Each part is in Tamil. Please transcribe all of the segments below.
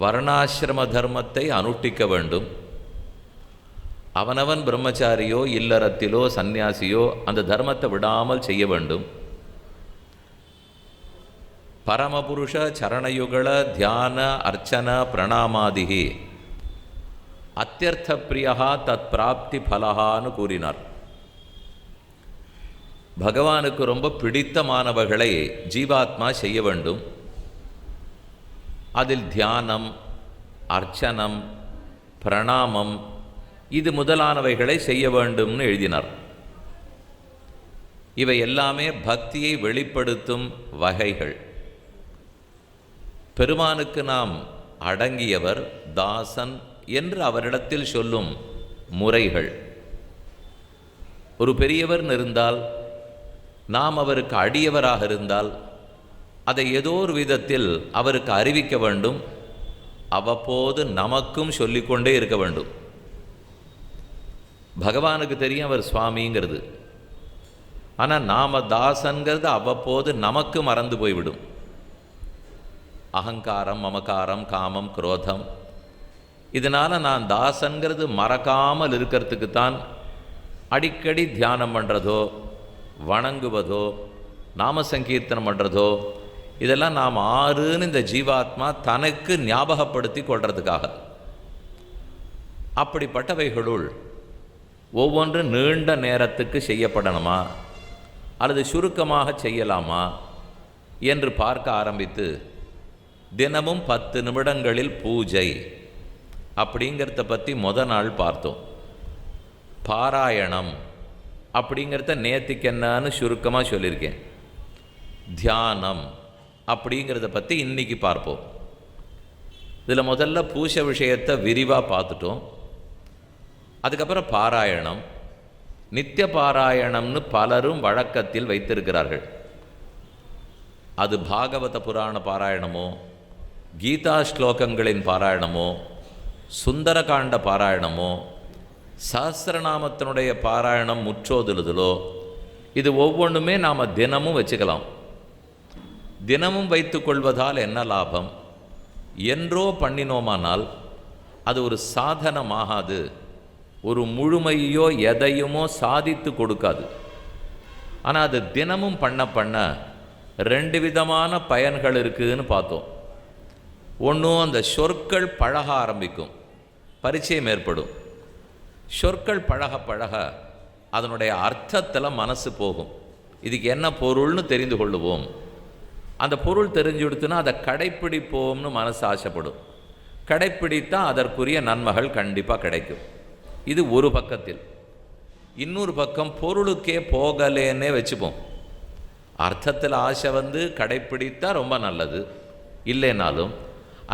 வர்ணாசிரம தர்மத்தை அனுஷ்டிக்க வேண்டும். அவனவன் பிரம்மச்சாரியோ இல்லறத்திலோ சந்நியாசியோ அந்த தர்மத்தை விடாமல் செய்ய வேண்டும். பரமபுருஷ சரணயுகள தியான அர்ச்சன பிரணாமாதிகி அத்தியர்த்த பிரியா தத் பிராப்தி பலகான்னு கூறினார். பகவானுக்கு ரொம்ப பிடித்தமானவர்களை ஜீவாத்மா செய்ய வேண்டும். அதில் தியானம் அர்ச்சனம் பிரணாமம் இது முதலானவைகளை செய்ய வேண்டும்னு எழுதினார். இவை எல்லாமே பக்தியை வெளிப்படுத்தும் வகைகள். பெருமானுக்கு நாம் அடங்கியவர் தாசன் என்று அவரிடத்தில் சொல்லும் முறைகள். ஒரு பெரியவர் இருந்தால் நாம் அவருக்கு அடியவராக இருந்தால் அதை ஏதோ ஒரு விதத்தில் அவருக்கு அறிவிக்க வேண்டும். அவ்வப்போது நமக்கும் சொல்லிக்கொண்டே இருக்க வேண்டும். பகவானுக்கு தெரியும் அவர் சுவாமிங்கிறது. ஆனால் நாம தாசன்கிறது அவ்வப்போது நமக்கு மறந்து போய்விடும். அகங்காரம் மமகாரம் காமம் குரோதம். இதனால் நான் தாசன்கிறது மறக்காமல் இருக்கிறதுக்கு தான் அடிக்கடி தியானம் பண்ணுறதோ வணங்குவதோ நாம சங்கீர்த்தனம் பண்ணுறதோ இதெல்லாம் நாம் ஆறுன்னு இந்த ஜீவாத்மா தனக்கு ஞாபகப்படுத்தி கொள்றதுக்காக. அப்படிப்பட்டவைகளுள் ஒவ்வொன்று நீண்ட நேரத்துக்கு செய்யப்படணுமா? அல்லது சுருக்கமாக செய்யலாமா? என்று பார்க்க ஆரம்பித்து தினமும் பத்து நிமிடங்களில் பூஜை அப்படிங்கிறத பற்றி முத நாள் பார்த்தோம். பாராயணம் அப்படிங்கிறத நேத்திக்கு என்னன்னு சுருக்கமாக சொல்லியிருக்கேன். தியானம் அப்படிங்கிறத பற்றி இன்னைக்கு பார்ப்போம். இதில் முதல்ல பூச விஷயத்தை விரிவாக பார்த்துட்டோம். அதுக்கப்புறம் பாராயணம். நித்திய பாராயணம்னு பலரும் வழக்கத்தில் வைத்திருக்கிறார்கள். அது பாகவத புராண பாராயணமோ கீதா ஸ்லோகங்களின் பாராயணமோ சுந்தரகாண்ட பாராயணமோ சஹசிரநாமத்தினுடைய பாராயணம் முற்றோதுலுதலோ இது ஒவ்வொன்றுமே நாம் தினமும் வச்சுக்கலாம். தினமும் வைத்துக்கொள்வதால் என்ன லாபம்? என்றோ பண்ணினோமானால் அது ஒரு சாதனமாகாது. ஒரு முழுமையோ எதையுமோ சாதித்து கொடுக்காது. ஆனால் அது தினமும் பண்ண பண்ண ரெண்டு விதமான பயன்கள் இருக்குதுன்னு பார்த்தோம். ஒன்றும் அந்த சொற்கள் பழக ஆரம்பிக்கும். பரிச்சயம் ஏற்படும். சொற்கள் பழக பழக அதனுடைய அர்த்தத்தில் மனசு போகும். இதுக்கு என்ன பொருள்னு தெரிந்து கொள்ளுவோம். அந்த பொருள் தெரிஞ்சு கொடுத்துன்னா அதை கடைப்பிடிப்போம்னு மனசு ஆசைப்படும். கடைப்பிடித்தால் அதற்குரிய நன்மைகள் கண்டிப்பாக கிடைக்கும். இது ஒரு பக்கத்தில். இன்னொரு பக்கம் பொருளுக்கே போகலேன்னே வச்சுப்போம். அர்த்தத்தில் ஆசை வந்து கடைப்பிடித்தால் ரொம்ப நல்லது. இல்லைனாலும்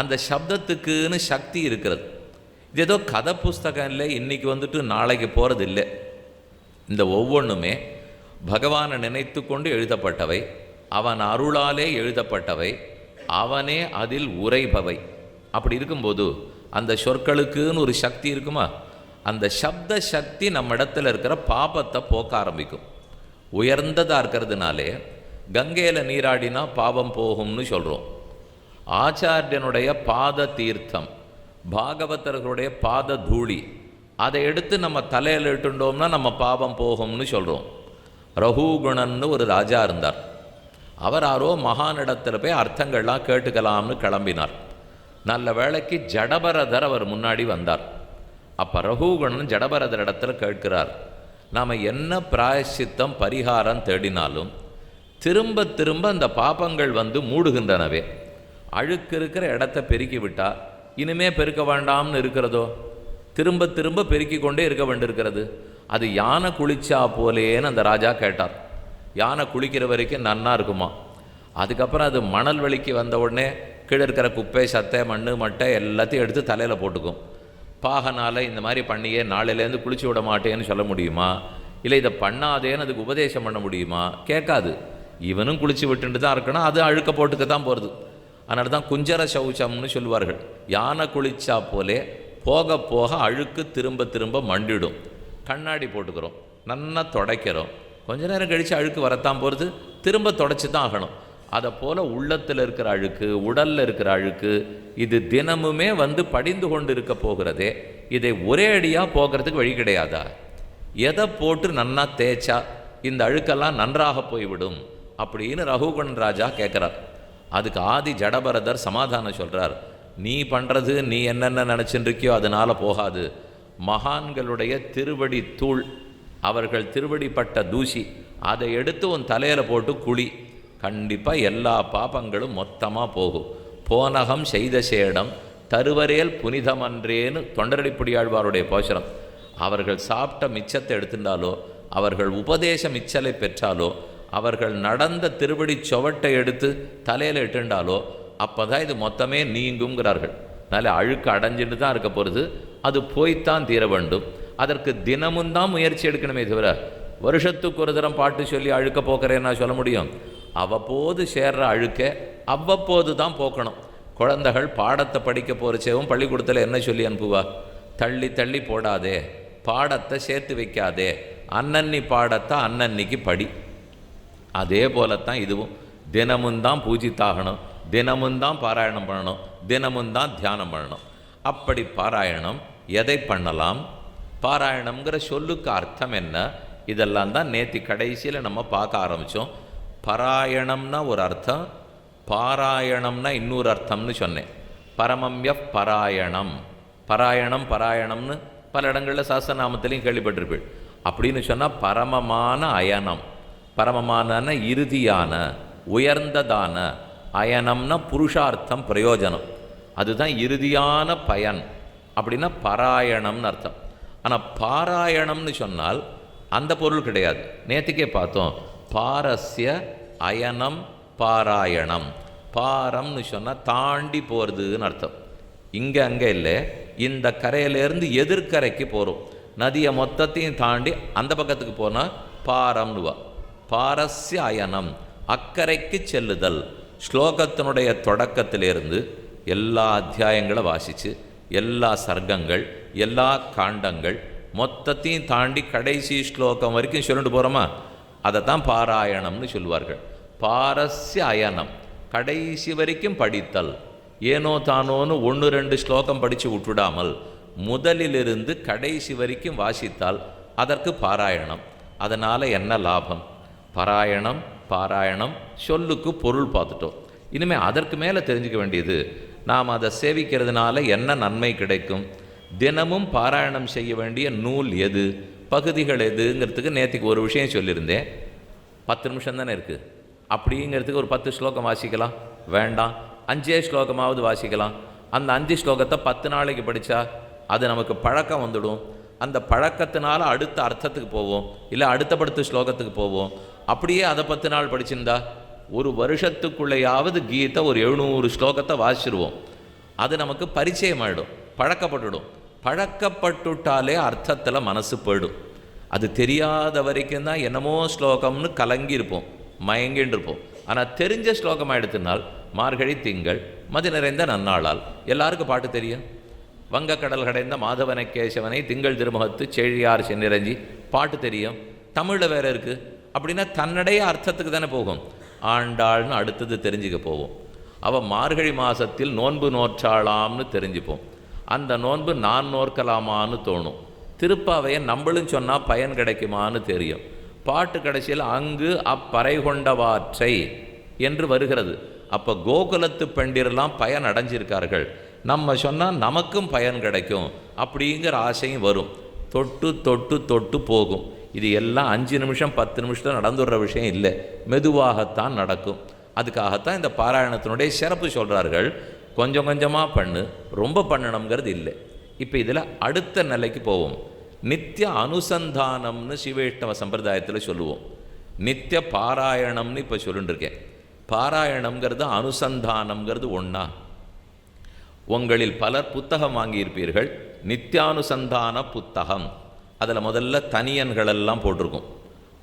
அந்த சப்தத்துக்குன்னு சக்தி இருக்கிறது. இது ஏதோ கதை புஸ்தகம் இல்லை இன்றைக்கி வந்துட்டு நாளைக்கு போகிறது இல்லை இந்த ஒவ்வொன்றுமே பகவானை நினைத்து கொண்டு எழுதப்பட்டவை. அவன் அருளாலே எழுதப்பட்டவை அவனே அதில் உரைபவை. அப்படி இருக்கும்போது அந்த சொற்களுக்குன்னு ஒரு சக்தி இருக்குமா? அந்த சப்த சக்தி நம்ம இடத்துல இருக்கிற பாபத்தை போக்க ஆரம்பிக்கும். உயர்ந்ததாக இருக்கிறதுனாலே கங்கையில் நீராடினா பாவம் போகும்னு சொல்கிறோம் ஆச்சாரியனுடைய பாத தீர்த்தம் பாகவதர்களுடைய பாத தூளி அதை எடுத்து நம்ம தலையில் இட்டுண்டோம்னா நம்ம பாவம் போகும்னு சொல்கிறோம் ரகுகுணன்னு ஒரு ராஜா இருந்தார். அவர் யாரோ மகானிடத்தில் போய் அர்த்தங்கள்லாம் கேட்டுக்கலாம்னு கிளம்பினார். நல்ல வேளைக்கு ஜடபரதர் அவர் முன்னாடி வந்தார். அப்போ ரகுகுணன் ஜடபரதர் இடத்துல கேட்கிறார் நாம் என்ன பிராயசித்தம் பரிகாரம் தேடினாலும் திரும்ப திரும்ப அந்த பாப்பங்கள் வந்து மூடுகின்றனவே. அழுக்கு இருக்கிற இடத்த பெருக்கி விட்டால் இனிமே பெருக்க வேண்டாம்னு இருக்கிறதோ? திரும்ப திரும்ப பெருக்கி கொண்டே இருக்க வேண்டியிருக்கிறது. அது யானை குளிச்சா போலேன்னு அந்த ராஜா கேட்டார். யானை குளிக்கிற வரைக்கும் நன்னா இருக்குமா? அதுக்கப்புறம் அது மணல் வெளிக்கு வந்த உடனே கீழே இருக்கிற குப்பை சத்தை மண் மட்டை எல்லாத்தையும் எடுத்து தலையில் போட்டுக்கும். பாகனால் இந்த மாதிரி பண்ணியே நாளையிலேருந்து குளிச்சு விட மாட்டேன்னு சொல்ல முடியுமா? இல்லை இதை பண்ணாதேன்னு அதுக்கு உபதேசம் பண்ண முடியுமா? கேட்காது. இவனும் குளிச்சு விட்டுட்டு தான் இருக்கணும் அது அழுக்க போட்டுக்க தான் போகிறது அதனால தான் குஞ்சர சௌச்சம்னு சொல்லுவார்கள். யானை குளிச்சா போலே போக போக அழுக்கு திரும்ப திரும்ப மண்டிடும். கண்ணாடி போட்டுக்கிறோம் நல்லா துடைக்கிறோம். கொஞ்ச நேரம் கழித்து அழுக்கு வரத்தான் போகிறது திரும்ப தொடச்சி தான் ஆகணும். அதை போல் உள்ளத்தில் இருக்கிற அழுக்கு உடலில் இருக்கிற அழுக்கு இது தினமுமே வந்து படிந்து கொண்டு இருக்க போகிறதே இதை ஒரே அடியாக போகிறதுக்கு வழி கிடையாதா? எதை போட்டு நன்னா தேய்ச்சா இந்த அழுக்கெல்லாம் நன்றாக போய்விடும் அப்படின்னு ரகுகுண் ராஜா கேட்குறார் அதுக்கு ஆதி ஜடபரதர் சமாதானம் சொல்கிறார் நீ பண்ணுறது நீ என்னென்ன நினச்சின்னு இருக்கியோ அதனால் போகாது. மகான்களுடைய திருவடி தூள் அவர்கள் திருவடிப்பட்ட தூசி. அதை எடுத்து உன் தலையில் போட்டு குழி. கண்டிப்பாக எல்லா பாபங்களும் மொத்தமாக போகும். போனகம் செய்த சேடம் தருவரேல் புனிதமன்றேன்னு தொண்டரடிப்படியாழ்வாருடைய போஷரம் அவர்கள் சாப்பிட்ட மிச்சத்தை எடுத்துட்டாலோ அவர்கள் உபதேச மிச்சலை பெற்றாலோ அவர்கள் நடந்த திருவடி சுவட்டை எடுத்து தலையில் இட்டுண்டாலோ அப்போ தான் இது மொத்தமே நீங்குங்கிறார்கள். அதனால் அழுக்கு அடைஞ்சிட்டு தான் இருக்க போகிறது அது போய்த்தான் தீர வேண்டும். அதற்கு தினமும் தான் முயற்சி எடுக்கணுமே தவிர வருஷத்துக்கு ஒரு தரம் பாட்டு சொல்லி அழுக்க போக்குறேன்னா சொல்ல முடியும். அவ்வப்போது சேர்ற அழுக்க அவ்வப்போது தான் போக்கணும். குழந்தைகள் பாடத்தை படிக்க போகிறச்சேவும் பள்ளிக்கூடத்தில் என்ன சொல்லி அனுப்புவா? தள்ளி தள்ளி போடாதே பாடத்தை சேர்த்து வைக்காதே அன்னன்னி பாடத்தை அன்னன்னிக்கு படி. அதே போலத்தான் இதுவும். தினமும் தான் பூஜித்தாகணும் தினமும் தான் பாராயணம் பண்ணணும் தினமும் தான் தியானம் பண்ணணும். அப்படி பாராயணம் எதை பண்ணலாம்? பாராயணம்ங்கிற சொல்லுக்கு அர்த்தம் என்ன? இதெல்லாம் தான் நேற்று கடைசியில் நம்ம பார்க்க ஆரம்பித்தோம் பாராயணம்னா ஒரு அர்த்தம் பாராயணம்னா இன்னொரு அர்த்தம்னு சொன்னேன். பரமம்ய பராயணம். பராயணம் பராயணம்னு பல இடங்களில் சாஸ்திரநாமத்திலையும் கேள்விப்பட்டிருப்பீள். அப்படின்னு சொன்னால் பரமமான அயனம். பரமமான இறுதியான உயர்ந்ததான. அயனம்னா புருஷார்த்தம் பிரயோஜனம். அதுதான் இறுதியான பயன். அப்படின்னா பாராயணம்னு அர்த்தம். ஆனால் பாராயணம்னு சொன்னால் அந்த பொருள் கிடையாது. நேற்றுக்கே பார்த்தோம். பாரஸ்ய அயனம் பாராயணம். பாரம்னு சொன்னால் தாண்டி போகிறதுன்னு அர்த்தம். இங்கே அங்கே இல்லை. இந்த கரையிலேருந்து எதிர்கரைக்கு போகிறோம் நதியை மொத்தத்தையும் தாண்டி அந்த பக்கத்துக்கு போனால் பாரம்னுவா. பாரஸ்ய அயனம் அக்கறைக்கு செல்லுதல். ஸ்லோகத்தினுடைய தொடக்கத்திலிருந்து எல்லா அத்தியாயங்களை வாசித்து எல்லா சர்க்கங்கள் எல்லா காண்டங்கள் மொத்தத்தையும் தாண்டி கடைசி ஸ்லோகம் வரைக்கும் சொல்லிட்டு போகிறோமா அதை தான் பாராயணம்னு சொல்லுவார்கள் பாரஸ்ய அயனம் கடைசி வரைக்கும் படித்தல் ஏனோ தானோன்னு ஒன்று ரெண்டு ஸ்லோகம் படித்து விட்டுடாமல் முதலிலிருந்து கடைசி வரைக்கும் வாசித்தால் அதற்கு பாராயணம். அதனால் என்ன லாபம்? பாராயணம் பாராயணம் சொல்லுக்கு பொருள் பார்த்துட்டோம். இனிமேல் அதற்கு மேலே தெரிஞ்சுக்க வேண்டியது நாம் அதை சேவிக்கிறதுனால என்ன நன்மை கிடைக்கும்? தினமும் பாராயணம் செய்ய வேண்டிய நூல் எது? பகுதிகள் எதுங்கிறதுக்கு நேற்றுக்கு ஒரு விஷயம் சொல்லியிருந்தேன். பத்து நிமிஷம் தானே இருக்குது அப்படிங்கிறதுக்கு ஒரு பத்து ஸ்லோகம் வாசிக்கலாம். வேண்டாம். அஞ்சே ஸ்லோகமாவது வாசிக்கலாம். அந்த அஞ்சு ஸ்லோகத்தை பத்து நாளைக்கு படித்தா அது நமக்கு பழக்கம் வந்துடும். அந்த பழக்கத்தினால அடுத்த அர்த்தத்துக்கு போவோம். இல்லை அடுத்த படுத்த ஸ்லோகத்துக்கு போவோம். அப்படியே அதை பத்து நாள் படிச்சிருந்தா ஒரு வருஷத்துக்குள்ளேயாவது கீதை ஒரு எழுநூறு ஸ்லோகத்தை வாசிடுவோம் அது நமக்கு பரிச்சயமாயிடும் பழக்கப்பட்டுடும். பழக்கப்பட்டுட்டாலே அர்த்தத்தில் மனசு போயிடும். அது தெரியாத வரைக்கும் தான் என்னமோ ஸ்லோகம்னு கலங்கி இருப்போம் மயங்கின்னு இருப்போம் ஆனால் தெரிஞ்ச ஸ்லோகமாக எடுத்தினால் மார்கழி திங்கள் மதி நிறைந்த நன்னாளால். எல்லாருக்கும் பாட்டு தெரியும்? வங்கக்கடல் கடைந்த மாதவன கேசவனை திங்கள் திருமுகத்து செழியார் சென்னிரஞ்சி பாட்டு தெரியும்? தமிழில் வேறு இருக்கு. அப்படின்னா தன்னுடைய அர்த்தத்துக்கு தானே போகும். ஆண்டாள்னு அடுத்தது தெரிஞ்சுக்க போவோம். அவள் மார்கழி மாதத்தில் நோன்பு நோற்றாளாம்னு தெரிஞ்சுப்போம். அந்த நோன்பு நான் நோற்கலாமான்னு தோணும். திருப்பாவையை நம்மளும் சொன்னால் பயன் கிடைக்குமான்னு தெரியும். பாட்டு கடைசியில் அங்கு அப்பறை கொண்டவாற்றை என்று வருகிறது. அப்போ கோகுலத்து பெண்டிரெல்லாம் பயன் அடைஞ்சிருக்கார்கள். நம்ம சொன்னால் நமக்கும் பயன் கிடைக்கும். அப்படிங்கிற ஆசையும் வரும். தொட்டு தொட்டு தொட்டு போகும். இது எல்லாம் அஞ்சு நிமிஷம் பத்து நிமிஷத்தில் நடந்துடுற விஷயம் இல்லை. மெதுவாகத்தான் நடக்கும். அதுக்காகத்தான் இந்த பாராயணத்தினுடைய சிறப்பு சொல்கிறார்கள் கொஞ்சம் கொஞ்சமாக பண்ணு. ரொம்ப பண்ணணுங்கிறது இல்லை. இப்போ இதில் அடுத்த நிலைக்கு போவோம். நித்திய அனுசந்தானம்னு சிவைஷ்ணவ சம்பிரதாயத்தில் சொல்லுவோம். நித்திய பாராயணம்னு இப்போ சொல்லிட்டு பாராயணம்ங்கிறது அனுசந்தானம்ங்கிறது ஒன்றா உங்களில் பலர் புத்தகம் வாங்கியிருப்பீர்கள். நித்தியானுசந்தான புத்தகம். அதில் முதல்ல தனியன்களெல்லாம் போட்டிருக்கும்.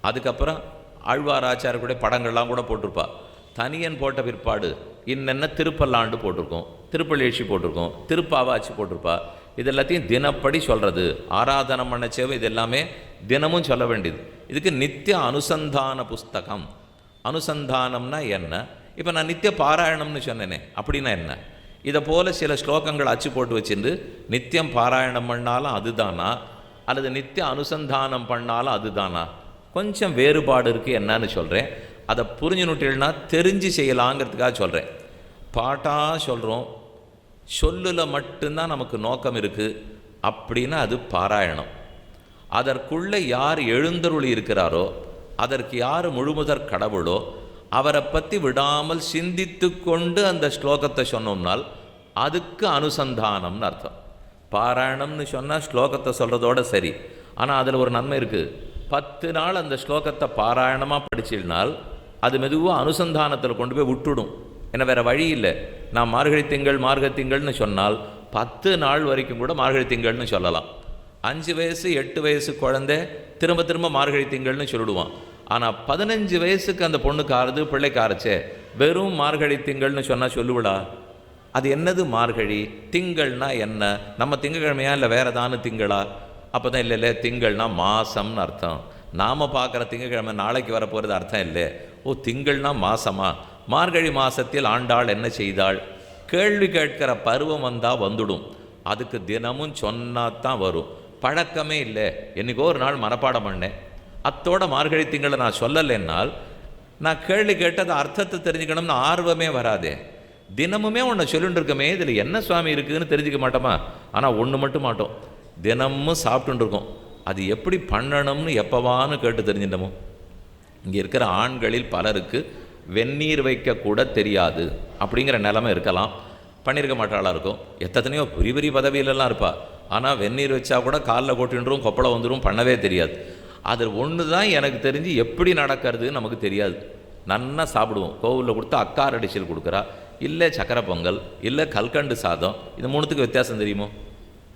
அதுக்கப்புறம் ஆழ்வாராச்சாரக்கூடிய படங்கள்லாம் கூட போட்டிருப்பா. தனியன் போட்ட பிற்பாடு இன்னென்ன திருப்பல்லாண்டு போட்டிருக்கோம். திருப்பள்ளேழ்ச்சி போட்டிருக்கோம். திருப்பாவாச்சி போட்டிருப்பா. இது எல்லாத்தையும் தினப்படி சொல்கிறது ஆராதனம் பண்ண சேவை இது எல்லாமே தினமும் சொல்ல வேண்டியது. இதுக்கு நித்திய அனுசந்தான புஸ்தகம். அனுசந்தானம்னா என்ன? இப்போ நான் நித்திய பாராயணம்னு சொன்னேனே அப்படின்னா என்ன? இதை போல் சில ஸ்லோகங்கள் அச்சு போட்டு வச்சுட்டு நித்தியம் பாராயணம் பண்ணாலும் அதுதானா? அல்லது நித்திய அனுசந்தானம் பண்ணாலும் அதுதானா? கொஞ்சம் வேறுபாடு இருக்குது என்னன்னு சொல்கிறேன் அதை புரிஞ்சுனுட்டீங்கன்னா தெரிஞ்சு செய்யலாங்கிறதுக்காக சொல்கிறேன் பாட்டாக சொல்கிறோம் சொல்லில் மட்டும்தான் நமக்கு நோக்கம் இருக்குது அப்படின்னா அது பாராயணம். அதற்குள்ளே யார் எழுந்தருளி இருக்கிறாரோ அதற்கு யார் முழுமுதற் கடவுளோ அவரை பற்றி விடாமல் சிந்தித்து கொண்டு அந்த ஸ்லோகத்தை சொன்னோம்னால் அதுக்கு அனுசந்தானம்னு அர்த்தம். பாராயணம்னு சொன்னால் ஸ்லோகத்தை சொல்கிறதோட சரி. ஆனால் அதில் ஒரு நன்மை இருக்குது பத்து நாள் அந்த ஸ்லோகத்தை பாராயணமாக படிச்சிருந்தால் அது மெதுவாக அனுசந்தானத்தில் கொண்டு போய் விட்டுடும். ஏன்னா வேறு வழி இல்லை. நான் மார்கழி திங்கள் மார்கழி திங்கள்னு சொன்னால் பத்து நாள் வரைக்கும் கூட மார்கழி திங்கள்னு சொல்லலாம். அஞ்சு வயசு எட்டு வயசு குழந்தை திரும்ப திரும்ப மார்கழி திங்கள்னு சொல்லிடுவான். ஆனால் பதினஞ்சு வயசுக்கு அந்த பொண்ணுக்கு ஆறுது பிள்ளைக்கு ஆறுச்சே. வெறும் மார்கழி திங்கள்னு சொன்னால் சொல்லுவிடா அது என்னது மார்கழி? திங்கள்னா என்ன? நம்ம திங்கக்கிழமையா இல்லை வேற ஏதானு திங்களா? அப்போ தான் இல்லை இல்லை திங்கள்னா மாசம்னு அர்த்தம். நாம் பார்க்குற திங்கக்கிழமை நாளைக்கு வரப்போகிறது அர்த்தம் இல்லை. ஓ திங்கள்னா மாசமா? மார்கழி மாசத்தில் ஆண்டாள் என்ன செய்தாள்? கேள்வி கேட்கிற பருவம் வந்தால் வந்துடும். அதுக்கு தினமும் சொன்னா தான் வரும். பழக்கமே இல்லை. என்னைக்கோ ஒரு நாள் மனப்பாடம் பண்ணேன். அத்தோட மார்கழி திங்களை நான் சொல்லலைன்னால் நான் கேள்வி கேட்டது அர்த்தத்தை தெரிஞ்சுக்கணும்னு ஆர்வமே வராதே. தினமுமே உன்னை சொல்லிட்டு இருக்கமே இதில் என்ன சுவாமி இருக்குதுன்னு தெரிஞ்சுக்க மாட்டோமா? ஆனால் ஒன்று மட்டும் மாட்டோம். தினமும் சாப்பிட்டுருக்கோம் அது எப்படி பண்ணணும்னு எப்பவான்னு கேட்டு தெரிஞ்சிட்டோமோ. இங்கே இருக்கிற ஆண்களில் பலருக்கு வெந்நீர் வைக்கக்கூட தெரியாது அப்படிங்கிற நிலமை இருக்கலாம். பண்ணியிருக்க மாட்டாளாக இருக்கும். எத்தனையோ பெரிய பெரிய பதவியிலலாம் இருப்பா. ஆனால் வெந்நீர் வச்சா கூட காலில் கொட்டின்றும் கொப்பளை வந்துடும் பண்ணவே தெரியாது. அது ஒன்று தான் எனக்கு தெரிஞ்சு எப்படி நடக்கிறதுன்னு நமக்கு தெரியாது. நல்லா சாப்பிடுவோம். கோவிலில் கொடுத்தா அக்கார் அடிச்சல் கொடுக்குறா. இல்லை சக்கரை பொங்கல் இல்லை கல்கண்டு சாதம் இது மூணுத்துக்கு வித்தியாசம் தெரியுமோ?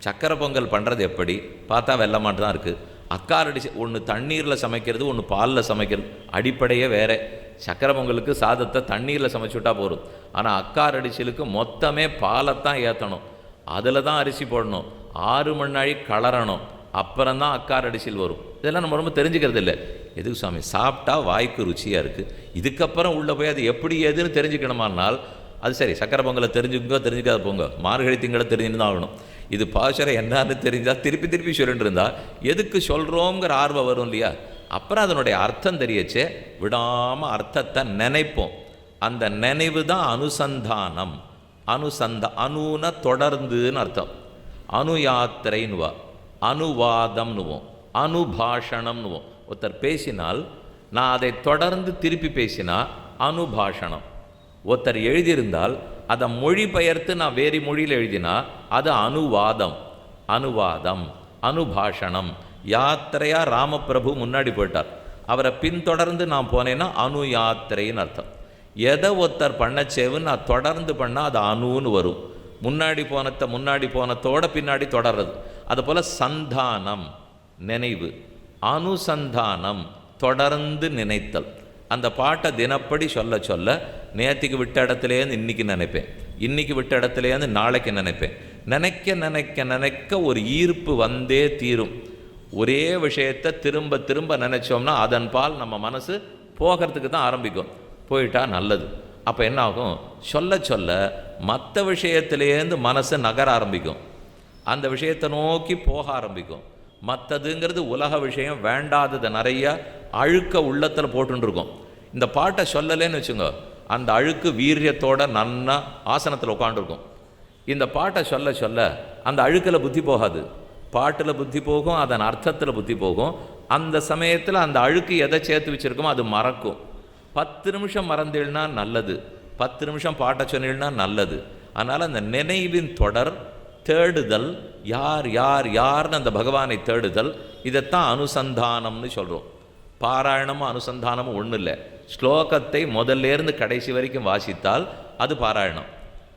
சக்கரை பொங்கல் பண்ணுறது எப்படி? பார்த்தா வெள்ளமாட்டு தான் இருக்குது அக்காரடி ஒன்று தண்ணீரில் சமைக்கிறது ஒன்று பாலில் சமைக்கிறது அடிப்படையே வேறு. சக்கரை பொங்கலுக்கு சாதத்தை தண்ணீரில் சமைச்சுட்டா போதும். ஆனால் அக்காரடிச்சலுக்கு மொத்தமே பாலைத்தான் ஏற்றணும் அதில் தான் அரிசி போடணும். ஆறு மணி நாழி கலரணும். அப்புறம் தான் அக்கார் வரும். இதெல்லாம் நம்ம ரொம்ப தெரிஞ்சுக்கிறது இல்லை எதுக்கு சுவாமி? சாப்பிட்டா வாய்க்கு ருச்சியாக இருக்குது இதுக்கப்புறம் உள்ளே போய் அது எப்படி எதுன்னு தெரிஞ்சுக்கணுமானால் அது சரி சக்கரை பொங்கலை தெரிஞ்சுக்கோ தெரிஞ்சுக்காத போங்க. மார்கழி திங்களை தெரிஞ்சுன்னு தான் ஆகணும். இது பாசுரம் என்னன்னு தெரிஞ்சால் திருப்பி திருப்பி சொல்லிட்டு இருந்தால் எதுக்கு சொல்கிறோங்கிற ஆர்வம் வரும் இல்லையா? அப்புறம் அதனுடைய அர்த்தம் தெரியச்சே விடாமல் அர்த்தத்தை நினைப்போம். அந்த நினைவு தான் அனுசந்தானம். அனுசந்த அணுன தொடர்ந்துன்னு அர்த்தம். அணுயாத்திரைன்னுவா அனுவாதம்னுவோம் அனுபாஷணம்னுவோம் ஒருத்தர் பேசினால் நான் அதை தொடர்ந்து திருப்பி பேசினா அனுபாஷணம். ஒருத்தர் எழுதியிருந்தால் அதை மொழிபெயர்த்து நான் வேறு மொழியில் எழுதினா அது அனுவாதம். அனுவாதம் அனுபாஷணம். யாத்திரையாக ராமபிரபு முன்னாடி போயிட்டார். அவரை பின்தொடர்ந்து நான் போனேன்னா அணு யாத்திரைன்னு அர்த்தம். எதை ஒருத்தர் பண்ணச்சேவுன்னு நான் தொடர்ந்து பண்ணால் அது அணுன்னு வரும். முன்னாடி போனத்தை முன்னாடி போனத்தோட பின்னாடி தொடர்றது. அதுபோல் சந்தானம் நினைவு. அனுசந்தானம் தொடர்ந்து நினைத்தல். அந்த பாட்டை தினப்படி சொல்ல சொல்ல நேற்றுக்கு விட்ட இடத்துலேருந்து இன்னைக்கு நினைப்பேன். இன்னைக்கு விட்ட இடத்துலேருந்து நாளைக்கு நினைப்பேன். நினைக்க நினைக்க நினைக்க ஒரு ஈர்ப்பு வந்தே தீரும். ஒரே விஷயத்தை திரும்ப திரும்ப நினச்சோம்னா அதன் பால் நம்ம மனசு போகிறதுக்கு தான் ஆரம்பிக்கும். போயிட்டா நல்லது. அப்போ என்ன ஆகும் சொல்ல சொல்ல மற்ற விஷயத்துலேருந்து மனசு நகர ஆரம்பிக்கும். அந்த விஷயத்தை நோக்கி போக ஆரம்பிக்கும். மற்றதுங்கிறது உலக விஷயம் வேண்டாதது நிறைய அழுக்க உள்ளத்தில் போட்டுருக்கோம் இந்த பாட்டை சொல்லலேன்னு வச்சுங்க அந்த அழுக்கு வீரியத்தோட நன்னா ஆசனத்தில் உட்காந்துருக்கும் இந்த பாட்டை சொல்ல சொல்ல அந்த அழுக்கில் புத்தி போகாது. பாட்டில் புத்தி போகும் அதன் அர்த்தத்தில் புத்தி போகும். அந்த சமயத்தில் அந்த அழுக்கு எதை சேர்த்து வச்சுருக்கோமோ அது மறக்கும். பத்து நிமிஷம் மறந்துடனா நல்லது. பத்து நிமிஷம் பாட்டை சொன்னீள்னா நல்லது. அதனால் அந்த நினைவின் தொடர் தேடுதல் யார் யார் யார்னு அந்த பகவானை தேடுதல் இதைத்தான் அனுசந்தானம்னு சொல்கிறோம் பாராயணமும் அனுசந்தானமும் ஒன்றும் இல்லை ஸ்லோகத்தை முதல்லேருந்து கடைசி வரைக்கும் வாசித்தால் அது பாராயணம்.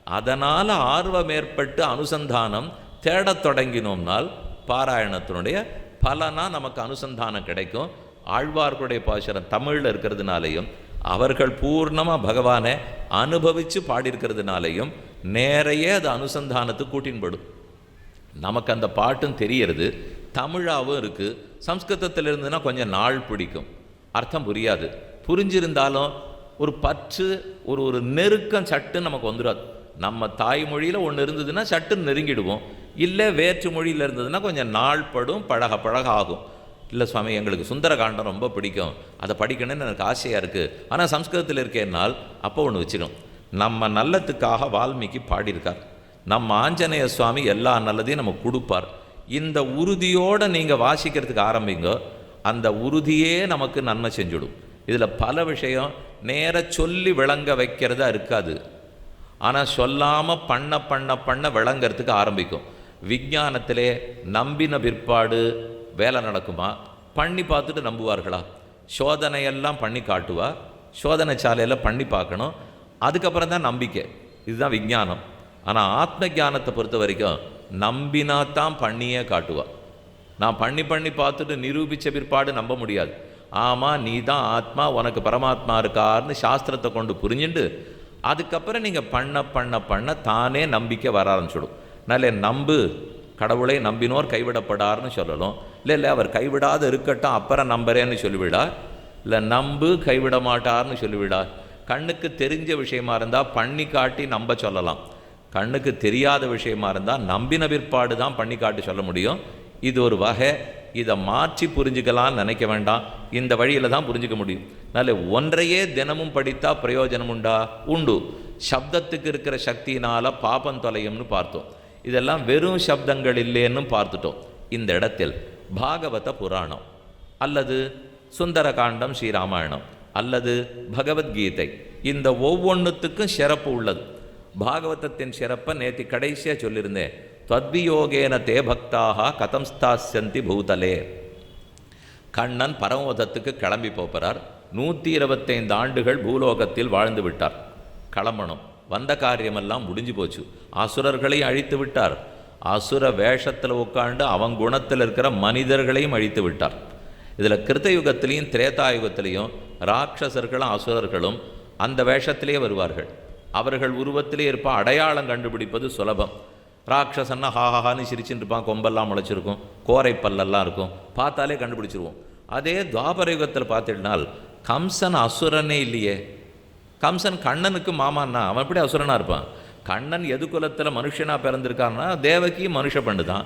அதனால் ஆர்வம் ஏற்பட்டு அனுசந்தானம் தேடத் தொடங்கினோம்னால் பாராயணத்தினுடைய பலனா நமக்கு அனுசந்தானம் கிடைக்கும். ஆழ்வார்களுடைய பாசுரம் தமிழில் இருக்கிறதுனாலையும் அவர்கள் பூர்ணமாக பகவானை அனுபவித்து பாடியிருக்கிறதுனாலையும் நேரையே அது அனுசந்தானத்துக்கு கூட்டின்படும் நமக்கு அந்த பாட்டும் தெரியறது தமிழாகவும் இருக்குது சம்ஸ்கிருதத்தில் இருந்ததுன்னா கொஞ்சம் நாள் பிடிக்கும். அர்த்தம் புரியாது. புரிஞ்சிருந்தாலும் ஒரு பற்று ஒரு ஒரு நெருக்கம் சட்டுன்னு நமக்கு வந்துடாது நம்ம தாய்மொழியில் ஒன்று இருந்ததுன்னா சட்டுன்னு நெருங்கிடுவோம். இல்லை வேற்று மொழியில் இருந்ததுன்னா கொஞ்சம் நாள் படும் பழக பழக ஆகும். இல்லை சுவாமி எங்களுக்கு சுந்தரகாண்டம் ரொம்ப பிடிக்கும். அதை படிக்கணும்னு எனக்கு ஆசையாக இருக்குது ஆனால் சம்ஸ்கிருதத்தில் இருக்கேன்னால் அப்போ ஒன்று வச்சிடும் நம்ம நல்லத்துக்காக வால்மீகி பாடியிருக்கார். நம்ம ஆஞ்சநேய சுவாமி எல்லா நல்லதையும் நம்ம கொடுப்பார். இந்த உறுதியோடு நீங்கள் வாசிக்கிறதுக்கு ஆரம்பிங்க அந்த உறுதியே நமக்கு நன்மை செஞ்சுடும். இதில் பல விஷயம் நேர சொல்லி விளங்க வைக்கிறதா இருக்காது. ஆனால் சொல்லாமல் பண்ண பண்ண பண்ண விளங்கிறதுக்கு ஆரம்பிக்கும். விஞ்ஞானத்திலே நம்பின பிற்பாடு வேலை நடக்குமா? பண்ணி பார்த்துட்டு நம்புவார்களா? சோதனையெல்லாம் பண்ணி காட்டுவா? சோதனை சாலையில் பண்ணி பார்க்கணும். அதுக்கப்புறம் தான் நம்பிக்கை. இதுதான் விஞ்ஞானம். ஆனால் ஆத்ம ஞானத்தை பொறுத்த வரைக்கும் நம்பினா தான் பண்ணியே காட்டுவா. நான் பண்ணி பண்ணி பார்த்துட்டு நிரூபித்த பிற்பாடு நம்ப முடியாது. ஆமாம் நீ தான் ஆத்மா உனக்கு பரமாத்மா இருக்காருன்னு சாஸ்திரத்தை கொண்டு புரிஞ்சுண்டு அதுக்கப்புறம் நீங்கள் பண்ண பண்ண பண்ண தானே நம்பிக்கை வர ஆரம்பிச்சிடும். நல்ல நம்பு கடவுளை நம்பினோர் கைவிடப்படார்னு சொல்லணும். இல்லை இல்லை அவர் கைவிடாத இருக்கட்டும் அப்புறம் நம்புறேன்னு சொல்லிவிடா. இல்லை நம்பு கைவிட மாட்டார்னு சொல்லிவிடா. கண்ணுக்கு தெரிஞ்ச விஷயமா இருந்தால் பண்ணி காட்டி நம்ப சொல்லலாம். கண்ணுக்கு தெரியாத விஷயமா இருந்தால் நம்பின பிற்பாடு தான் பண்ணி காட்டி சொல்ல முடியும். இது ஒரு வகை. இதை மாற்றி புரிஞ்சுக்கலாம்னு நினைக்க வேண்டாம். இந்த வழியில் தான் புரிஞ்சுக்க முடியும். நல்ல ஒன்றையே தினமும் படித்தா பிரயோஜனம் உண்டா? உண்டு. சப்தத்துக்கு இருக்கிற சக்தியினால் பாபம் தொலையும்னு பார்த்தோம். இதெல்லாம் வெறும் சப்தங்கள் இல்லைன்னு பார்த்துட்டோம். இந்த இடத்தில் பாகவத புராணம் அல்லது சுந்தரகாண்டம் ஸ்ரீராமாயணம் அல்லது பகவத்கீதை. இந்த ஒவ்வொன்றுத்துக்கும் சிறப்பு உள்ளது. பாகவதத்தின் சிறப்பை நேற்று கடைசியாக சொல்லியிருந்தேன். தத்வியோகேன தே பக்தாக கதம் ஸ்தாஸ்யந்தி பூதலே. கண்ணன் பரமவதத்துக்கு கிளம்பி போகிறார். நூற்றி இருபத்தைந்து ஆண்டுகள் பூலோகத்தில் வாழ்ந்து விட்டார். கிளம்பணும். வந்த காரியமெல்லாம் முடிஞ்சு போச்சு. அசுரர்களையும் அழித்து விட்டார். அசுர வேஷத்தில் உட்காண்டு அவன் குணத்தில் இருக்கிற மனிதர்களையும் அழித்து விட்டார். இதில் கிருத்தயுகத்திலையும் திரேதாயுகத்திலையும் ராட்சசர்களும் அசுரர்களும் அந்த வேஷத்திலே வருவார்கள். அவர்கள் உருவத்திலே இருப்ப அடையாளம் கண்டுபிடிப்பது சுலபம். ராட்சசன்னா ஹாஹான்னு சிரிச்சுட்டு இருப்பான் கொம்பெல்லாம் முளைச்சிருக்கும் கோரை பல்லெல்லாம் இருக்கும். பார்த்தாலே கண்டுபிடிச்சிருவோம். அதே துவாபர யுகத்தில் பார்த்துட்டினால் கம்சன் அசுரனே இல்லையே. கம்சன் கண்ணனுக்கு மாமான்னா அவன் எப்படி அசுரனாக இருப்பான்? கண்ணன் எது குலத்தில் மனுஷனாக பிறந்திருக்கான்னா தேவகி மனுஷ பண்ணு தான்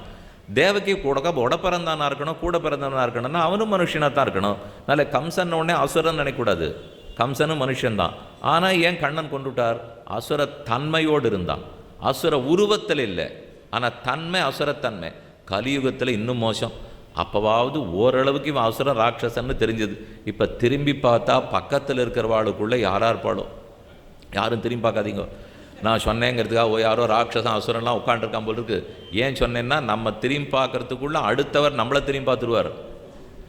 தேவகி கூட உட பிறந்தானா இருக்கணும் கூட பிறந்தவனாக இருக்கணும்னா அவனும் மனுஷனாக தான் இருக்கணும். நல்ல கம்சன் உடனே அசுரன் நினைக்கக்கூடாது. கம்சனும் மனுஷன்தான் ஆனால் ஏன் கண்ணன் கொண்டுட்டார் அசுர தன்மையோடு இருந்தான். அசுர உருவத்தில் இல்லை. ஆனால் தன்மை அசுரத்தன்மை. கலியுகத்தில் இன்னும் மோசம். அப்போவாவது ஓரளவுக்கு இவன் அசுர ராட்சசன்னு தெரிஞ்சது. இப்போ திரும்பி பார்த்தா பக்கத்தில் இருக்கிறவாளுக்குள்ளே யாராக இருப்பாளோ யாரும் திரும்பி பார்க்காதீங்க. நான் சொன்னேங்கிறதுக்காக ஓ யாரோ ராட்சசம் அசுரன்லாம் உட்காண்டிருக்கான் போல் இருக்குது ஏன் சொன்னேன்னா நம்ம திரும்பி பார்க்கறதுக்குள்ள அடுத்தவர் நம்மளை திரும்பி பார்த்துருவார்.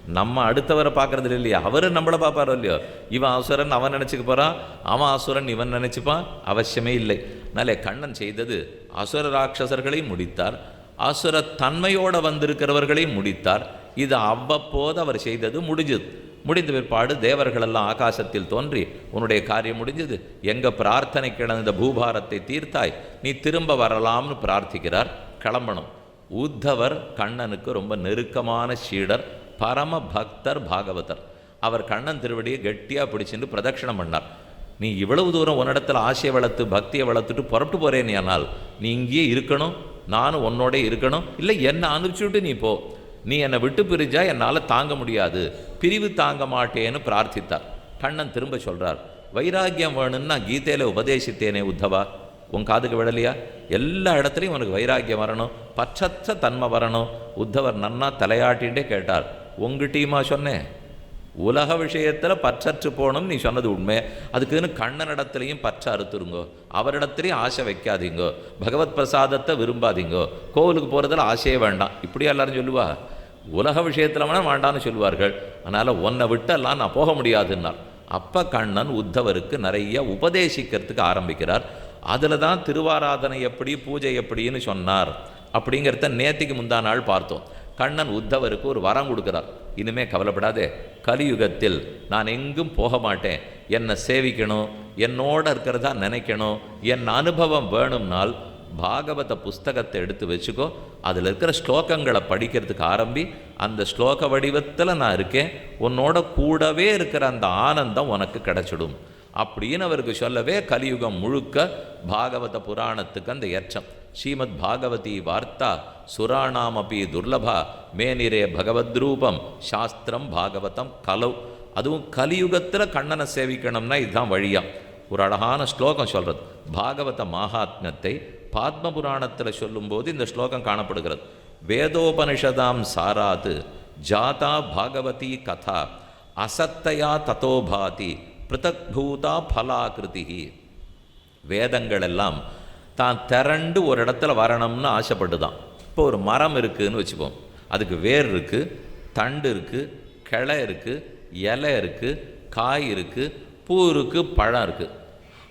நம்ம அடுத்தவரை பார்க்கறது இல்லையா? அவர் நம்மளை பார்ப்பாரோ இல்லையோ? இவன் அசுரன் அவன் நினச்சிக்க போகிறான் அவன் அசுரன் இவன் நினச்சிப்பான். அவசியமே இல்லை. அதனாலே கண்ணன் செய்தது அசுர ராட்சசர்களை முடித்தார். அசுர தன்மையோடு வந்திருக்கிறவர்களையும் முடித்தார். இது அவ்வப்போது அவர் செய்தது முடிஞ்சது. முடிந்த பிற்பாடு தேவர்களெல்லாம் ஆகாசத்தில் தோன்றி உன்னுடைய காரியம் முடிஞ்சது. எங்கள் பிரார்த்தனை கிடந்த பூபாரத்தை தீர்த்தாய். நீ திரும்ப வரலாம்னு பிரார்த்திக்கிறார். கிளம்பணும். உத்தவர் கண்ணனுக்கு ரொம்ப நெருக்கமான சீடர் பரம பக்தர் பாகவதர். அவர் கண்ணன் திருவடியை கெட்டியாக பிடிச்சிட்டு பிரதட்சணம் பண்ணார். நீ இவ்வளவு தூரம் உன்னிடத்தில் ஆசையை வளர்த்து பக்தியை வளர்த்துட்டு புறப்பட்டு போகிறேன் ஆனால். நீ இங்கேயே இருக்கணும். நானும் உன்னோட இருக்கணும். இல்லை என்னை அனுப்பிச்சுட்டு நீ போ. நீ என்னை விட்டு பிரிஞ்சா என்னால் தாங்க முடியாது. பிரிவு தாங்க மாட்டேன்னு பிரார்த்தித்தார். கண்ணன் திரும்ப சொல்கிறார் வைராக்கியம் வேணும்னு நான் கீதையில உபதேசித்தேனே உத்தவா. உன் காதுக்கு விடலையா எல்லா இடத்துலையும் உனக்கு வைராக்கியம் வரணும். பற்றற்ற தன்மை வரணும். உத்தவர் நன்னா தலையாட்டின்டே கேட்டார் உங்ககிட்டயுமா சொன்னேன்? உலக விஷயத்தில் பற்றற்று போகணும்னு நீ சொன்னது உண்மை. அதுக்குன்னு கண்ணனிடத்துலையும் பற்ற அறுத்துருங்கோ அவரிடத்துலையும் ஆசை வைக்காதீங்கோ. பகவத் பிரசாதத்தை விரும்பாதீங்கோ. கோவிலுக்கு போகிறதுல ஆசையே வேண்டாம். இப்படியா எல்லாரும் சொல்லுவா? உலக விஷயத்தில் வேணால் வேண்டாம்னு சொல்லுவார்கள். அதனால் உன்னை விட்டெல்லாம் நான் போக முடியாதுன்னார். அப்போ கண்ணன் உத்தவருக்கு நிறைய உபதேசிக்கிறதுக்கு ஆரம்பிக்கிறார். அதில் தான் திருவாராதனை எப்படி பூஜை எப்படின்னு சொன்னார். அப்படிங்கிறத நேத்திக்கு முந்தா நாள் பார்த்தோம். கண்ணன் உத்தவருக்கு ஒரு வரம் கொடுக்குறார். இனிமே கவலைப்படாதே கலியுகத்தில் நான் எங்கும் போக மாட்டேன். என்னை சேவிக்கணும் என்னோட இருக்கிறதா நினைக்கணும் என் அனுபவம் வேணும்னால் பாகவத புஸ்தகத்தை எடுத்து வச்சுக்கோ. அதில் இருக்கிற ஸ்லோகங்களை படிக்கிறதுக்கு ஆரம்பி அந்த ஸ்லோக வடிவத்தில் நான் இருக்கேன். உன்னோட கூடவே இருக்கிற அந்த ஆனந்தம் உனக்கு கிடைச்சிடும். அப்படின்னு அவருக்கு சொல்லவே கலியுகம் முழுக்க பாகவத புராணத்துக்கு அந்த ஏற்றம். ஸ்ரீமத் பாகவதி வார்த்தா சுராணாமபி துர்லபா மேனிரே பகவத்ரூபம் சாஸ்திரம் பாகவதம் கலௌ அதுவும் கலியுகத்தில் கண்ணனை சேவிக்கணும்னா இதுதான் வழியா. ஒரு அழகான ஸ்லோகம் சொல்கிறது பாகவத மாகாத்மியத்தை பாத்ம புராணத்தில் சொல்லும்போது இந்த ஸ்லோகம் காணப்படுகிறது. வேதோபனிஷதாம் சாராது ஜாதா பாகவதி கதா அசத்தையா ததோபாதி பிருத்தக் பூதா பலாகிருதி வேதங்கள் எல்லாம் தான் திரண்டு ஒரு இடத்துல வரணும்னு ஆசைப்பட்டுதான் இப்போ ஒரு மரம் இருக்குதுன்னு வச்சுப்போம். அதுக்கு வேர் இருக்குது தண்டு இருக்குது கிளை இருக்குது இலை இருக்குது காய் இருக்குது பூ இருக்குது பழம் இருக்குது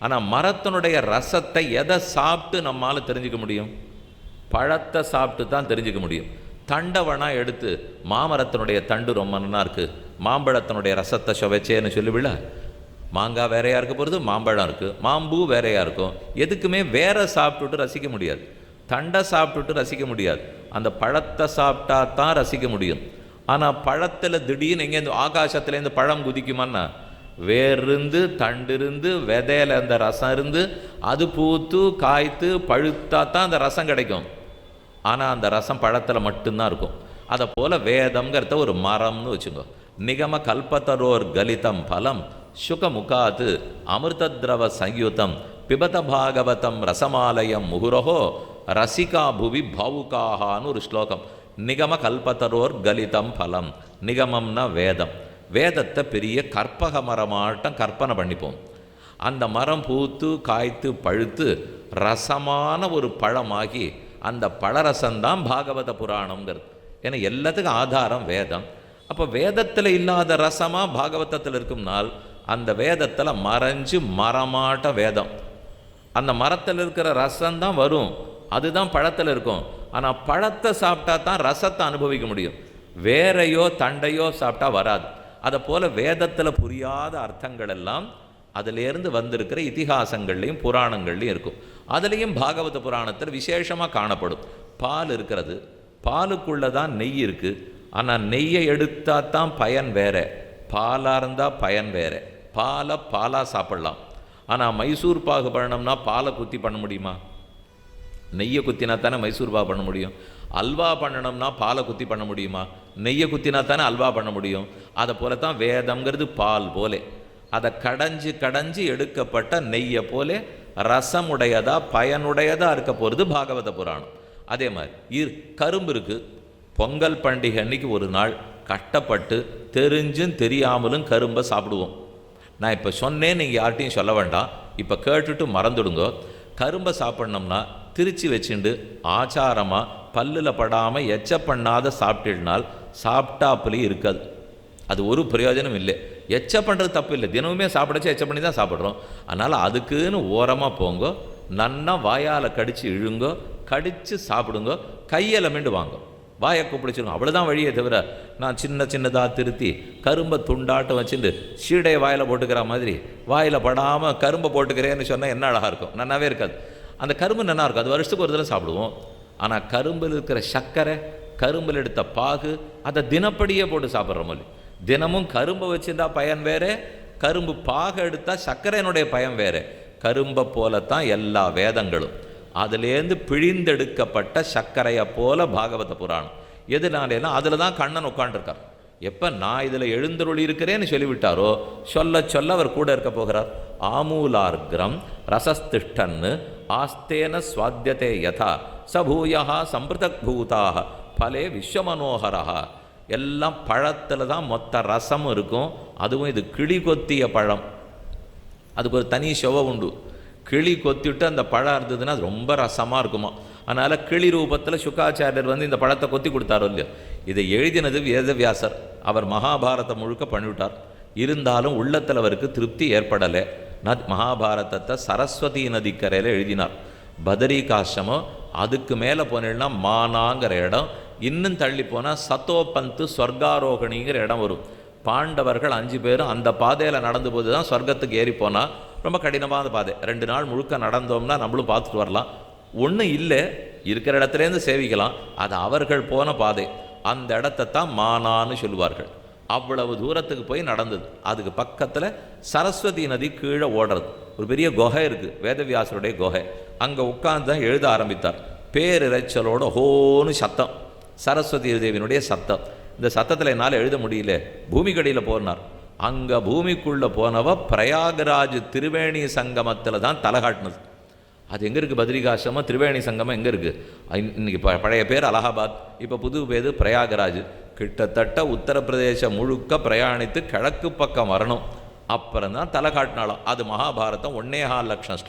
ஆனால் மரத்தினுடைய ரசத்தை எதை சாப்பிட்டு நம்மால் தெரிஞ்சுக்க முடியும்? பழத்தை சாப்பிட்டு தான் தெரிஞ்சுக்க முடியும். தண்டவனா எடுத்து மாமரத்தினுடைய தண்டு ரொம்ப நல்லா இருக்குது மாம்பழத்தினுடைய ரசத்தை சுவைச்சேன்னு சொல்லுவில? மாங்காய் வேறையாக இருக்க போகிறது மாம்பழம் இருக்குது மாம்பூ வேறையாக இருக்கும். எதுக்குமே வேற சாப்பிட்டுட்டு ரசிக்க முடியாது. தண்டை சாப்பிட்டுட்டு ரசிக்க முடியாது. அந்த பழத்தை சாப்பிட்டா தான் ரசிக்க முடியும். ஆனால் பழத்தில் திடீர்னு எங்கேருந்து ஆகாசத்துலேருந்து பழம் குதிக்குமான்னா வேர்ந்து தண்டிருந்து விதையில் அந்த ரசம் இருந்து அது பூத்து காய்த்து பழுத்தா தான் அந்த ரசம் கிடைக்கும். ஆனால் அந்த ரசம் பழத்தில் மட்டும்தான் இருக்கும். அதை போல் வேதம்ங்கிறத ஒரு மரம்னு வச்சுக்கோ. நிகம கல்பத்தரோர் கலிதம் பலம் சுகமுகாத்து அமிர்தத்ரவ சயுதம் பிபத பாகவதம் ரசமாலயம் முகுரஹோ ரசிகா புவி பாவுகாகான்னு ஒரு ஸ்லோகம். நிகம கல்பத்தரோர் கலிதம் பலம். நிகமம்னா வேதம். வேதத்தை பெரிய கற்பக மரமாட்டம் கற்பனை பண்ணிப்போம். அந்த மரம் பூத்து காய்த்து பழுத்து ரசமான ஒரு பழமாகி அந்த பழரசம்தான் பாகவத புராணங்கிறது ஏன்னா எல்லாத்துக்கும் ஆதாரம் வேதம். அப்போ வேதத்தில் இல்லாத ரசமாக பாகவதத்தில் இருக்கும்னால் அந்த வேதத்தில் மறைஞ்சு மரமாட்ட வேதம். அந்த மரத்தில் இருக்கிற ரசம் தான் வரும். அதுதான் பழத்தில் இருக்கும். ஆனால் பழத்தை சாப்பிட்டா தான் ரசத்தை அனுபவிக்க முடியும். வேறையோ தண்டையோ சாப்பிட்டா வராது. அதை போல் வேதத்தில் புரியாத அர்த்தங்கள் எல்லாம் அதிலேருந்து வந்திருக்கிற இதிகாசங்கள்லையும் புராணங்கள்லையும் இருக்கும். அதுலேயும் பாகவத புராணத்தில் விசேஷமாக காணப்படும். பால் இருக்கிறது. பாலுக்குள்ளே தான் நெய் இருக்குது ஆனால் நெய்யை எடுத்தால் தான் பயன் வேறு. பாலாக இருந்தால் பயன் வேறு. பாலை பாலாக சாப்பிட்லாம். ஆனால் மைசூர் பாகு பண்ணணும்னா பாலை குத்தி பண்ண முடியுமா? நெய்யை குத்தினா தானே மைசூர்பா பண்ண முடியும்? அல்வா பண்ணணும்னா பாலை குத்தி பண்ண முடியுமா? நெய்யை குத்தினா தானே அல்வா பண்ண முடியும்? அதை போல தான் வேதம்ங்கிறது பால் போலே. அதை கடைஞ்சி கடைஞ்சி எடுக்கப்பட்ட நெய்யை போலே ரசமுடையதா பயனுடையதாக இருக்க போகிறது பாகவத புராணம். அதே மாதிரி இரு கரும்பு இருக்குது பொங்கல் பண்டிகை அன்னைக்கு ஒரு நாள் கட்டப்பட்டு தெரிஞ்சும் தெரியாமலும் கரும்பை சாப்பிடுவோம். நான் இப்போ சொன்னேன் நீங்கள் யார்ட்டையும் சொல்ல வேண்டாம். இப்போ கேட்டுட்டு மறந்துடுங்க. கரும்பை சாப்பிட்ணோம்னா திரிச்சு வச்சுண்டு ஆச்சாரமாக பல்லில் படாமல் எச்ச பண்ணாத சாப்பிட்டுனால் சாப்பிட்டாப்புலேயும் இருக்காது. அது ஒரு பிரயோஜனம் இல்லை. எச்ச பண்ணுறது தப்பு இல்லை. தினமுமே சாப்பிடச்சு எச்ச பண்ணி தான் சாப்பிட்றோம். அதனால் அதுக்குன்னு ஓரமாக போங்க. நன்னா வாயால் கடித்து இழுங்கோ. கடித்து சாப்பிடுங்க. கையில் மீண்டு வாங்க. வாயை கூப்பிடிச்சிருங்க. அவ்வளோதான் வழியே தவிர நான் சின்ன சின்னதாக திருத்தி கரும்பை துண்டாட்டம் வச்சுட்டு சீடையை வாயில் போட்டுக்கிற மாதிரி வாயில் படாமல் கரும்பை போட்டுக்கிறேன்னு சொன்னால் என்ன அழகாக இருக்கும்? நன்னாவே இருக்காது. அந்த கரும்பு நல்லா இருக்கும். அது வருஷத்துக்கு ஒரு தடவை சாப்பிடுவோம். ஆனால் கரும்பில் இருக்கிற சர்க்கரை கரும்பில் எடுத்த பாகு அதை தினப்படியே போட்டு சாப்பிட்ற மொழி தினமும் கரும்பை வச்சுருந்தா பயன் வேறு கரும்பு பாக எடுத்தால் சர்க்கரையினுடைய பயன் வேறு. கரும்பை போலத்தான் எல்லா வேதங்களும். அதுலேருந்து பிழிந்தெடுக்கப்பட்ட சர்க்கரையை போல பாகவத புராணம். எதுனாலேனா அதில் தான் கண்ணன் உட்காண்டிருக்கார் எப்போ நான் இதில் எழுந்தருளி இருக்கிறேன்னு சொல்லிவிட்டாரோ சொல்ல சொல்ல அவர் கூட இருக்க போகிறார். ஆமூலார்கிரம் ரசஸ்திஷ்டன்னு ஆஸ்தேன சுவாத்தியத்தை யதா சபூயா சம்பிருதக் பூதாக பலே விஸ்வமனோகரா எல்லாம் பழத்தில் தான் மொத்த ரசமும் இருக்கும். அதுவும் இது கிளி கொத்திய பழம். அதுக்கு ஒரு தனி சுவை உண்டு. கிளி கொத்திட்டு அந்த பழம் இருந்ததுன்னா அது ரொம்ப ரசமாக இருக்குமா. அதனால் கிளி ரூபத்தில் சுக்காச்சாரியர் வந்து இந்த பழத்தை கொத்தி கொடுத்தாரோ இல்லையோ. இதை எழுதினது வேதவியாசர். அவர் மகாபாரதம் முழுக்க பண்ணிவிட்டார். இருந்தாலும் உள்ளத்தில் அவருக்கு திருப்தி ஏற்படலை. நத் மகாபாரதத்தை சரஸ்வதி நதிக்கரையில் எழுதினார். பதரிகாசிரமம் அதுக்கு மேலே போனீங்கன்னா மானாங்கிற இடம். இன்னும் தள்ளி போனால் சத்தோபந்து ஸ்வர்காரோகணிங்கிற இடம் வரும். பாண்டவர்கள் அஞ்சு பேரும் அந்த பாதையில் நடந்து போது தான் சொர்க்கத்துக்கு ஏறி போனால் ரொம்ப கடினமான பாதை. ரெண்டு நாள் முழுக்க நடந்தோம்னா நம்மளும் பார்த்துட்டு வரலாம். ஒன்றும் இல்லை இருக்கிற இடத்துலேருந்து சேவிக்கலாம். அது அவர்கள் போன பாதை. அந்த இடத்த தான் மானான்னு சொல்லுவார்கள். அவ்வளவு தூரத்துக்கு போய் நடந்தது. அதுக்கு பக்கத்தில் சரஸ்வதி நதி கீழே ஓடுறது. ஒரு பெரிய குகை இருக்குது வேதவியாசருடைய குகை. அங்கே உட்கார்ந்து தான் எழுத ஆரம்பித்தார். பேரிரைச்சலோட ஹோன்னு சத்தம். சரஸ்வதி தேவியினுடைய சத்தம். இந்த சத்தத்தில் என்னால் எழுத முடியல. பூமிக்கடியில் போனார். அங்கே பூமிக்குள்ளே போனவ பிரயாகராஜ் திருவேணி சங்கமத்தில் தான் தலை காட்டினது. அது எங்கே இருக்குது பத்ரிகாசிரமம்? திருவேணி சங்கமம் எங்கே இருக்குது இன்னைக்கு ப பழைய பேர் அலகாபாத். இப்போ புது பேர் பிரயாகராஜ். கிட்டத்தட்ட உத்தரப்பிரதேசம் முழுக்க பிரயாணித்து கிழக்கு பக்கம் வரணும். அப்புறம் தான் தலை காட்டினாலும் அது மகாபாரதம். ஒன்னேகால் லட்சம் ஸ்லோ